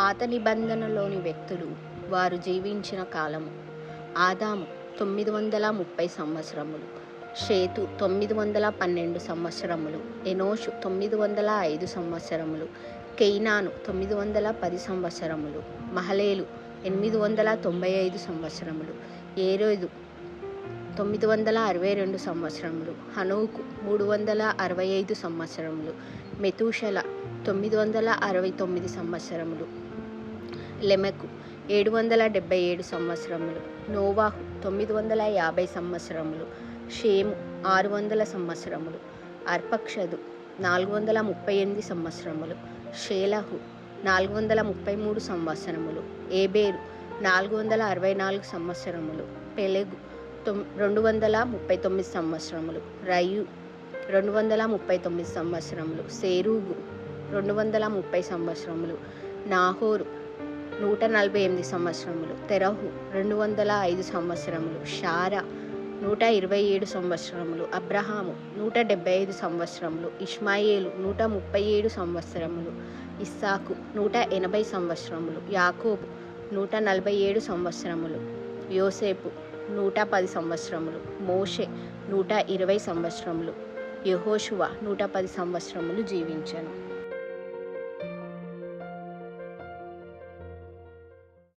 పాత నిబంధనలోని వ్యక్తులు వారు జీవించిన కాలము. ఆదాము తొమ్మిది వందల ముప్పై సంవత్సరములు. షేతు తొమ్మిది వందల పన్నెండు సంవత్సరములు. ఎనోషు తొమ్మిది వందల ఐదు సంవత్సరములు. కెయినాను తొమ్మిది వందల పది సంవత్సరములు. మహలేలు ఎనిమిది వందల తొంభై ఐదు సంవత్సరములు. ఏరోదు తొమ్మిది వందల అరవై రెండు సంవత్సరములు. హనోకు మూడు వందల అరవై ఐదు సంవత్సరములు. మెతూషల తొమ్మిది వందల అరవై తొమ్మిది సంవత్సరములు. లెమెకు ఏడు వందల డెబ్బై ఏడు సంవత్సరములు. నోవాహు తొమ్మిది వందల యాభై సంవత్సరములు. షేము ఆరు వందల సంవత్సరములు. అర్పక్షదు నాలుగు వందల ముప్పై ఎనిమిది సంవత్సరములు. షేలహు నాలుగు వందల ముప్పై మూడు సంవత్సరములు. ఏబేరు నాలుగు వందల అరవై నాలుగు సంవత్సరములు. పెలెగు తొమ్ రెండు వందల ముప్పై తొమ్మిది సంవత్సరములు. రయు రెండు వందల ముప్పై తొమ్మిది సంవత్సరములు. సేరూగు రెండు వందల ముప్పై సంవత్సరములు. నాహోరు నూట నలభై ఎనిమిది సంవత్సరములు. తెరహు రెండు వందల ఐదు సంవత్సరములు. షారా నూట ఇరవై ఏడు సంవత్సరములు. అబ్రహాము నూట డెబ్బై ఐదు సంవత్సరములు. ఇష్మాయేలు నూట ముప్పై ఏడు సంవత్సరములు. ఇస్సాకు నూట ఎనభై సంవత్సరములు. యాకోబు నూట నలభై ఏడు సంవత్సరములు. యోసేపు నూట పది సంవత్సరములు. మోషే నూట ఇరవై సంవత్సరములు. యహోషువ నూట పది సంవత్సరములు జీవించాను.